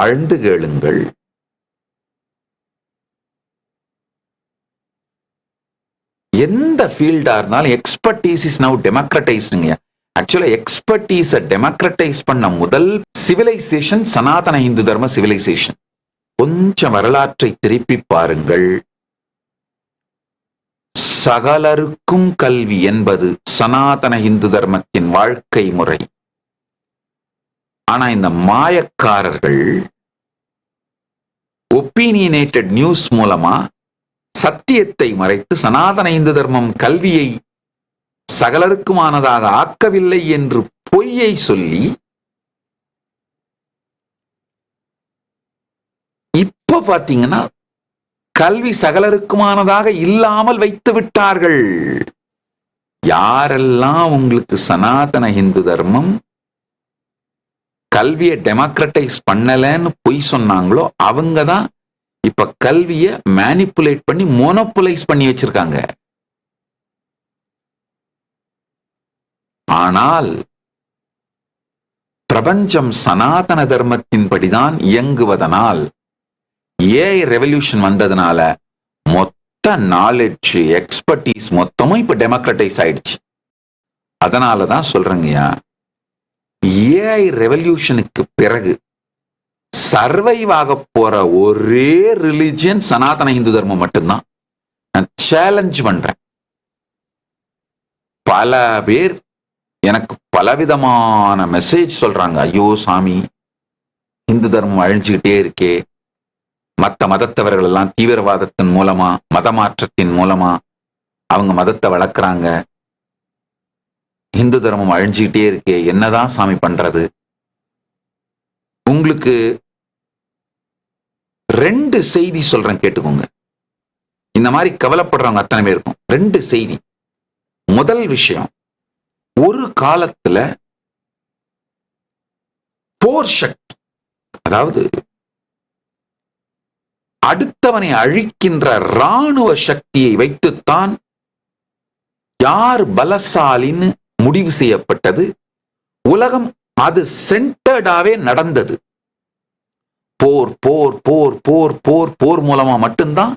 ஆழ்ந்து கேளுங்கள். எந்த ஃபீல்டா இருந்தாலும் எக்ஸ்பர்டீஸ் இஸ் நவ் டெமோக்ரட்டைஸ்டுங்க ஆக்சுவலா எக்ஸ்பர்டீஸ டெமோக்ரட்டைஸ் பண்ண முதல் சிவிலைசேஷன் சனாதன இந்து தர்ம சிவிலைசேஷன் கொஞ்சம் வரலாற்றை திருப்பி பாருங்கள். சகலருக்கும் கல்வி என்பது சனாதன இந்து தர்மத்தின் வாழ்க்கை முறை. ஆனா இந்த மாயக்காரர்கள் ஒப்பீனியனேட்டட் நியூஸ் மூலமா சத்தியத்தை மறைத்து சனாதன இந்து தர்மம் கல்வியை சகலருக்குமானதாக ஆக்கவில்லை என்று பொய்யை சொல்லி இப்ப பாத்தீங்கன்னா கல்வி சகலருக்குமானதாக இல்லாமல் வைத்து விட்டார்கள். யாரெல்லாம் உங்களுக்கு சனாதன இந்து தர்மம் கல்வியை டெமோக்ரட்டைஸ் பண்ணலன்னு பொய் சொன்னாங்களோ அவங்க தான் இப்ப கல்வியை மேனிப்புலேட் பண்ணி மோனோப்புலைஸ் பண்ணி வச்சிருக்காங்க. ஆனால் பிரபஞ்சம் சனாதன தர்மத்தின்படிதான் இயங்குவதனால் ஏஐ ரெவல்யூஷன் வந்ததுனால மொத்த நாலேஜ் எக்ஸ்பர்டீஸ் மொத்தமும் இப்ப டெமோக்ரட்டைஸ் ஆயிடுச்சு. அதனாலதான் சொல்றேங்கய்யா. ஏஐ ரெவல்யூஷனுக்கு பிறகு சர்வைவ் ஆக போற ஒரே ரிலிஜியன் சனாதன இந்து தர்மம் மட்டும்தான். நான் சேலஞ்ச் பண்றேன். பல பேர் எனக்கு பலவிதமான மெசேஜ் சொல்றாங்க. ஐயோ சாமி இந்து தர்மம் அழிஞ்சுக்கிட்டே இருக்கே. மற்ற மதத்தவர்கள் எல்லாம் தீவிரவாதத்தின் மூலமா மத மாற்றத்தின் மூலமா அவங்க மதத்தை வளர்க்குறாங்க. இந்து தர்மம் அழிஞ்சுக்கிட்டே இருக்கே என்னதான் சாமி பண்றது? உங்களுக்கு ரெண்டு செய்தி சொல்றேன் கேட்டுக்கோங்க. இந்த மாதிரி கவலைப்படுறவங்க அத்தனை பேருக்கும் ரெண்டு செய்தி. முதல் விஷயம் ஒரு காலத்துல போர் சக்தி அதாவது அடுத்தவனை அழிக்கின்ற ராணுவ சக்தியை வைத்துத்தான் யார் பலசாலின்னு முடிவு செய்யப்பட்டது. உலகம் அது சென்டர்டாவே நடந்தது. போர் போர் போர் போர் போர் போர் மூலமா மட்டும்தான்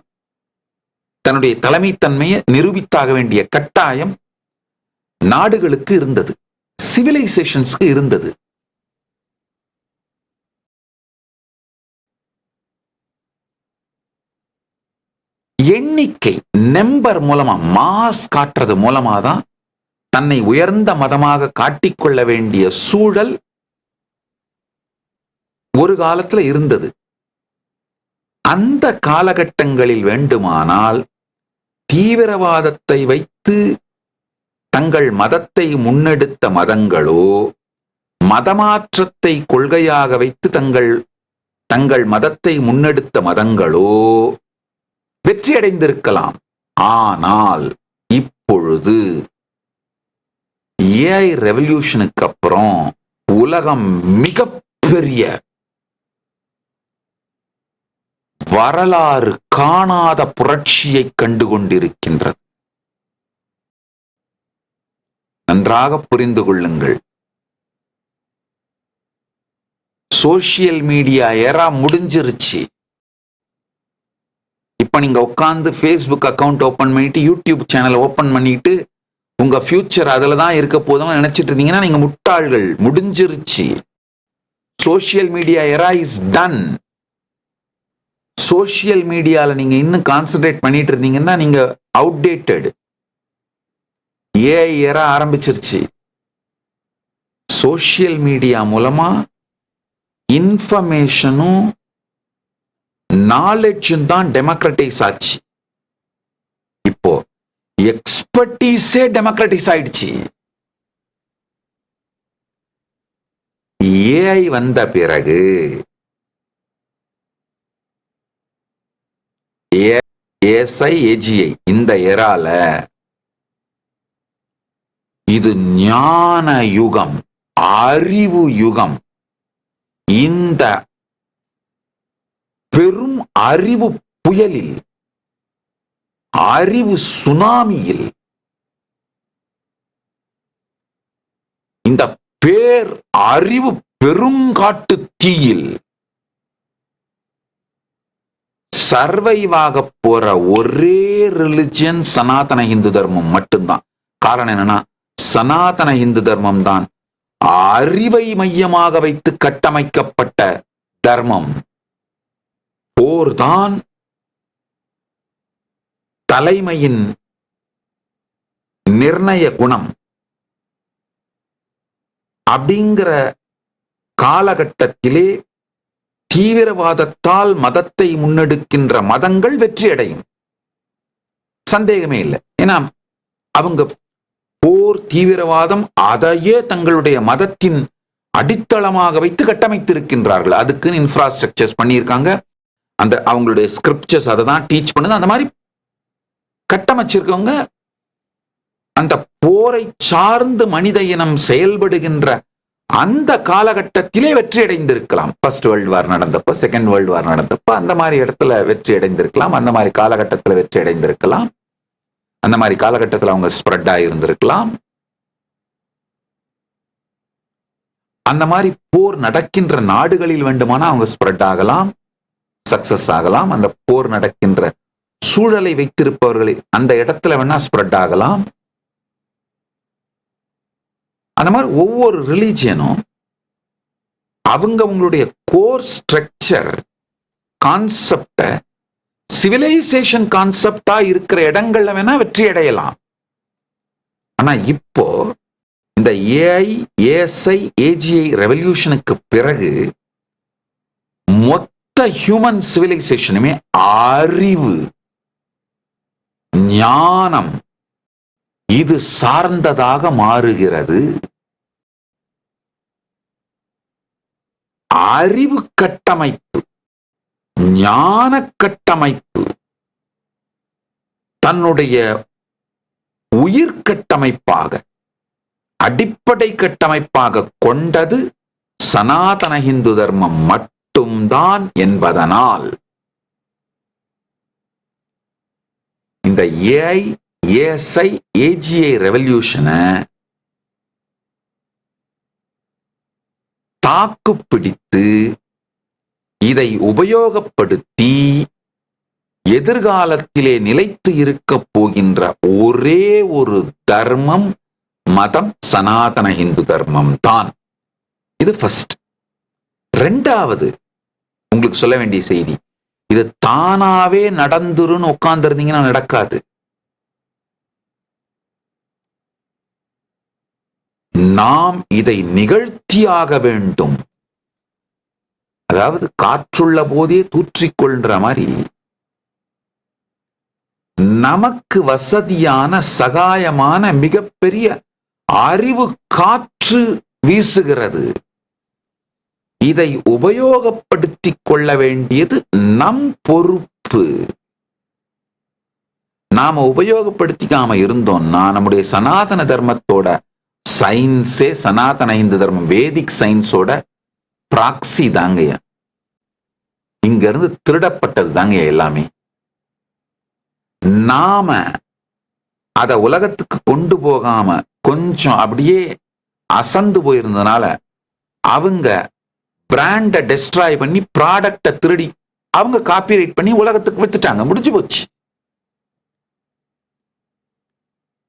தன்னுடைய தலைமைத்தன்மையை நிரூபித்தாக வேண்டிய கட்டாயம் நாடுகளுக்கு இருந்தது. சிவிலைசேஷன்ஸ்க்கு இருந்தது. எண்ணிக்கை நம்பர் மூலமா மாஸ் காட்டுறது மூலமா தான் தன்னை உயர்ந்த மதமாக காட்டிக்கொள்ள வேண்டிய சூழல் ஒரு காலத்துல இருந்தது. அந்த காலகட்டங்களில் வேண்டுமானால் தீவிரவாதத்தை வைத்து தங்கள் மதத்தை முன்னெடுத்த மதங்களோ மதமாற்றத்தை கொள்கையாக வைத்து தங்கள் தங்கள் மதத்தை முன்னெடுத்த மதங்களோ வெற்றியடைந்திருக்கலாம். ஆனால் இப்பொழுது ஏஐ ரெவல்யூஷனுக்கு அப்புறம் உலகம் மிகப்பெரிய வரலாறு காணாத புரட்சியை கண்டு கொண்டிருக்கின்றது நன்றாக புரிந்து கொள்ளுங்கள். சோசியல் மீடியா ஏரா முடிஞ்சிருச்சு. இப்ப நீங்க உட்காந்து ஃபேஸ்புக் அக்கவுண்ட் ஓபன் பண்ணிட்டு யூடியூப் சேனல் ஓபன் பண்ணிட்டு உங்க ஃபியூச்சர் அதில் தான் இருக்க போதும்னு நினைச்சிட்டு இருந்தீங்கன்னா நீங்க முட்டாள்கள். முடிஞ்சிருச்சு. Social media era is done social மீடியாவில் நீங்க இன்னும் கான்சென்ட்ரேட் பண்ணிட்டு இருந்தீங்கன்னா நீங்க அவுடேட்டட் ஏஐ எரா ஆரம்பிச்சிருச்சு. சோசியல் மீடியா மூலமா இன்ஃபர்மேஷனும் நாலெட்ஜும் தான் டெமோக்ரட்டைஸ் ஆச்சு. இப்போ எக்ஸ்பர்டீஸே டெமோக்ரட்டிஸ் ஆயிடுச்சு. ஏஐ வந்த பிறகு ஏஎஸ்ஐ ஏஜிஐ இந்த எரால இது ஞான யுகம் அறிவு யுகம். இந்த பெரும் அறிவு புயலில் அறிவு சுனாமியில் இந்த பேர் அறிவு பெருங்காட்டு தீயில் சர்வைவாக போற ஒரே ரிலிஜியன் சனாதன இந்து தர்மம் மட்டும்தான். காரணம் என்னன்னா சனாதன இந்து தர்மம் தான் அறிவை மையமாக வைத்து கட்டமைக்கப்பட்ட தர்மம். போர்தான் தலைமையின் நிர்ணய குணம் அப்படிங்கிற காலகட்டத்திலே தீவிரவாதத்தால் மதத்தை முன்னெடுக்கின்ற மதங்கள் வெற்றி அடையும் சந்தேகமே இல்லை. ஏன்னா அவங்க போர் தீவிரவாதம் அதையே தங்களுடைய மதத்தின் அடித்தளமாக வைத்து கட்டமைத்திருக்கின்றார்கள். அதுக்குன்னு இன்ஃப்ராஸ்ட்ரக்சர்ஸ் பண்ணியிருக்காங்க. அந்த அவங்களுடைய ஸ்கிரிப்சர்ஸ் அதை தான் டீச் பண்ணுது. அந்த மாதிரி கட்டமைச்சிருக்கவங்க அந்த போரை சார்ந்து மனித இனம் செயல்படுகின்ற அந்த காலகட்டத்திலே வெற்றி அடைந்திருக்கலாம் ஃபர்ஸ்ட் வேர்ல்டு வார் நடந்தப்போ செகண்ட் வேர்ல்டு வார் நடந்தப்போ அந்த மாதிரி இடத்துல வெற்றி அடைந்திருக்கலாம் அந்த மாதிரி காலகட்டத்தில் வெற்றி அடைந்திருக்கலாம் அந்த மாதிரி காலகட்டத்தில் அவங்க ஸ்ப்ரெட் ஆகியிருந்திருக்கலாம் அந்த மாதிரி போர் நடக்கின்ற நாடுகளில் வேண்டுமானா அவங்க ஸ்ப்ரெட் ஆகலாம் சக்சஸ் ஆகலாம். அந்த போர் நடக்கின்ற சூழலை வைத்திருப்பவர்களை அந்த இடத்துல வேணா ஸ்ப்ரெட் ஆகலாம். அந்த மாதிரி ஒவ்வொரு ரிலீஜியனும் அவங்க அவங்களுடைய கோர் ஸ்ட்ரக்சர் கான்செப்ட சிவிலைசேஷன் கான்செப்டா இருக்கிற இடங்கள்ல வேணா வெற்றி அடையலாம். ஆனா இப்போ இந்த ஏஐ ஏஎஸ்ஐ ஏஜிஐ ரெவல்யூஷனுக்கு பிறகு மொத்த ஹியூமன் சிவிலைசேஷனுமே அறிவு ஞானம் இது சார்ந்ததாக மாறுகிறது. அறிவு கட்டமைப்பு ஞான கட்டமைப்பு தன்னுடைய உயிர் கட்டமைப்பாக அடிப்படை கட்டமைப்பாக கொண்டது சனாதன இந்து தர்மம் மட்டும்தான் என்பதனால் இந்த ஏஐ ஏஎஸ்ஐ ஏஜிஐ ரெவல்யூஷனை தாக்கு பிடித்து இதை உபயோகப்படுத்தி எதிர்காலத்திலே நிலைத்து இருக்க போகின்ற ஒரே ஒரு தர்மம் மதம் சனாதன இந்து தர்மம் தான். இது ஃபர்ஸ்ட் ரெண்டாவது உங்களுக்கு சொல்ல வேண்டிய செய்தி. இது தானாவே நடந்துருன்னு உட்கார்ந்துருந்தீங்கன்னா நடக்காது. நாம் இதை நிகழ்த்தியாக வேண்டும். அதாவது காற்றுள்ள போதே தூற்றிக்கொள்ற மாதிரி. நமக்கு வசதியான சகாயமான மிகப்பெரிய அறிவு காற்று வீசுகிறது. இதை உபயோகப்படுத்திக் கொள்ள வேண்டியது நம் பொறுப்பு. நாம உபயோகப்படுத்திக்காம இருந்தோம்னா நம்முடைய சனாதன தர்மத்தோட சயின்ஸே சனாதன இந்து தர்மம் வேதிக் சயின்ஸோட பிராக்சி தாங்கய்யா. இங்க இருந்து திருடப்பட்டது தாங்கய்யா எல்லாமே. நாம அத உலகத்துக்கு கொண்டு போகாம கொஞ்சம் அப்படியே அசந்து போயிருந்ததுனால அவங்க பிராண்டை டெஸ்ட்ராய் பண்ணி ப்ராடக்டை திருடி அவங்க காப்பிரைட் பண்ணி உலகத்துக்கு வித்துட்டாங்க. முடிஞ்சு போச்சு.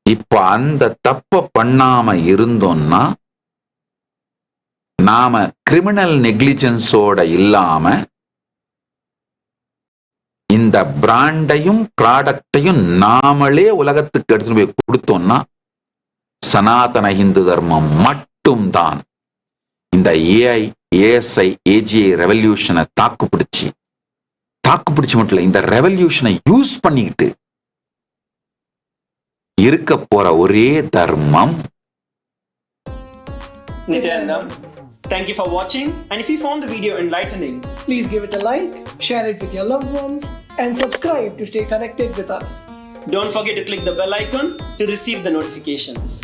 இப்ப அந்த தப்ப பண்ணாம இருந்தோம்னா நாம கிரிமினல் நெக்லிஜென்ஸோட இல்லாம இந்த பிராண்டையும் ப்ராடக்டையும் நாமளே உலகத்துக்கு எடுத்துட்டு போய் கொடுத்தோம்னா சனாதன இந்து தர்மம் மட்டும்தான். இந்த ஏஐ ஏஎஸ்ஐ ஏஜிஐ ரெவல்யூஷனை தாக்கு பிடிச்சி தாக்கு பிடிச்சி மட்டும் இல்லை இந்த ரெவல்யூஷனை யூஸ் பண்ணிக்கிட்டு இருக்க போற ஒரே தர்மம் Nithyanandam Thank you for watching and if you found the video enlightening, Please give it a like, share it with your loved ones, and subscribe to stay connected with us. don't forget to click the bell icon to receive the notifications.